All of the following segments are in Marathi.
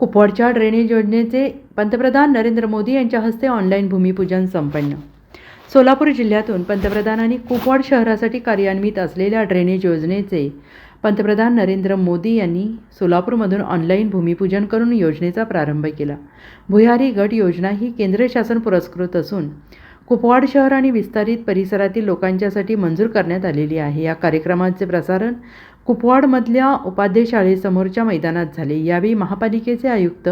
कुपवाडच्या ड्रेनेज योजनेचे पंतप्रधान नरेंद्र मोदी यांच्या हस्ते ऑनलाईन भूमिपूजन संपन्न. सोलापूर जिल्ह्यातून पंतप्रधानांनी कुपवाड शहरासाठी कार्यान्वित असलेल्या ड्रेनेज योजनेचे पंतप्रधान नरेंद्र मोदी यांनी सोलापूरमधून ऑनलाईन भूमिपूजन करून योजनेचा प्रारंभ केला. भुयारी गट योजना ही केंद्र शासन पुरस्कृत असून कुपवाड शहर आणि विस्तारित परिसरातील लोकांच्यासाठी मंजूर करण्यात आलेली आहे. या कार्यक्रमाचे प्रसारण कुपवाडमधल्या उपाध्यशाळेसमोरच्या मैदानात झाले. यावेळी महापालिकेचे आयुक्त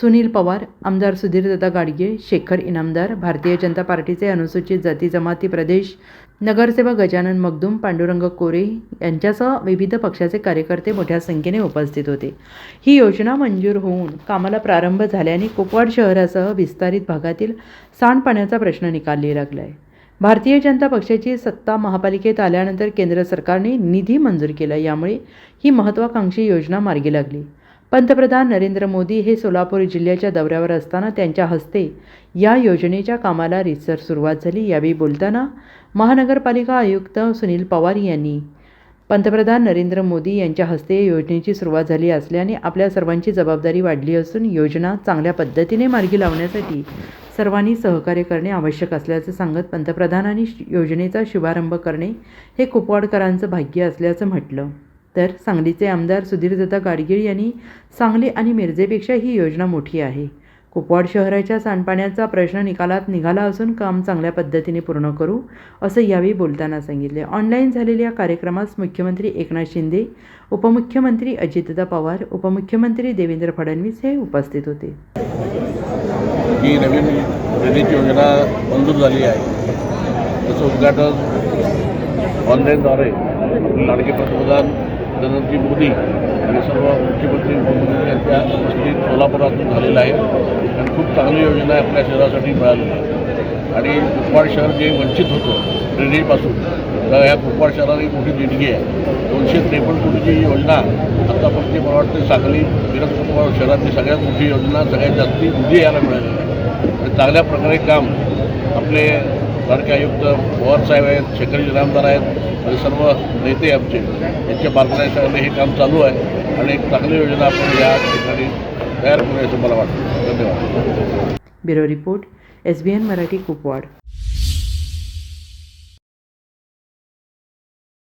सुनील पवार आमदार सुधीरदादा गाडगे शेखर इनामदार भारतीय जनता पार्टीचे अनुसूचित जाती जमाती प्रदेश नगरसेवक गजानन मगदूम पांडुरंग कोरे यांच्यासह विविध पक्षाचे कार्यकर्ते मोठ्या संख्येने उपस्थित होते. ही योजना मंजूर होऊन कामाला प्रारंभ झाल्याने कुपवाड शहरासह विस्तारित भागातील सांडपाण्याचा प्रश्न निकाली लागला आहे भारतीय जनता पक्षाची सत्ता महापालिकेत आल्यानंतर केंद्र सरकारने निधी मंजूर केला यामुळे ही महत्त्वाकांक्षी योजना मार्गी लागली. पंतप्रधान नरेंद्र मोदी हे सोलापूर जिल्ह्याच्या दौऱ्यावर असताना त्यांच्या हस्ते या योजनेच्या कामाला रितसर सुरुवात झाली. यावेळी बोलताना महानगरपालिका आयुक्त सुनील पवार यांनी पंतप्रधान नरेंद्र मोदी यांच्या हस्ते या योजनेची सुरुवात झाली असल्याने आपल्या सर्वांची जबाबदारी वाढली असून योजना चांगल्या पद्धतीने मार्गी लावण्यासाठी सर्वांनी सहकार्य करणे आवश्यक असल्याचं सांगत पंतप्रधानांनी श- योजनेचा शुभारंभ करणे हे कुपवाडकरांचं भाग्य असल्याचं म्हटलं. तर सांगलीचे आमदार सुधीरदत्ता गाडगीळ यांनी सांगली आणि मिरजेपेक्षा ही योजना मोठी आहे. कुपवाड शहराच्या सांडपाण्याचा प्रश्न निकालात निघाला असून काम चांगल्या पद्धतीने पूर्ण करू असं यावेळी बोलताना सांगितले. ऑनलाईन झालेल्या कार्यक्रमास मुख्यमंत्री एकनाथ शिंदे उपमुख्यमंत्री अजितदा पवार उपमुख्यमंत्री देवेंद्र फडणवीस हे उपस्थित होते. ही नवीन ड्रेनेज योजना मंजूर झाली आहे. त्याचं उद्घाटन ऑनलाईनद्वारे लाडके पंतप्रधान नरेंद्रजी मोदी आणि सर्व मुख्यमंत्री यांच्या उपस्थित सोलापुरातून झालेलं आहे. आणि खूप चांगली योजना आपल्या शहरासाठी मिळाली आहे. आणि कुपवाड शहर जे वंचित होतं ड्रेनेजपासून तर ह्या कुपवाड शहराला एक मोठी देणगी आहे. दोनशे त्रेपन्न कोटीची ही योजना आत्तापर्यंत मला वाटते सांगली मिरज कुपवाड शहरातली सगळ्यात मोठी योजना सगळ्यात जास्ती निधी यायला मिळालेली आहे. आणि चांगल्या प्रकारे काम आपले लाडके आयुक्त पवारसाहेब आहेत शेखरी इनामदार आहेत आणि सर्व नेते आमचे यांच्या मार्गदर्शनाने हे काम चालू आहे आणि एक चांगली योजना आपण या ठिकाणी तयार करू असं मला वाटतं. धन्यवाद. Bureau report S B N Marathi Kupwad.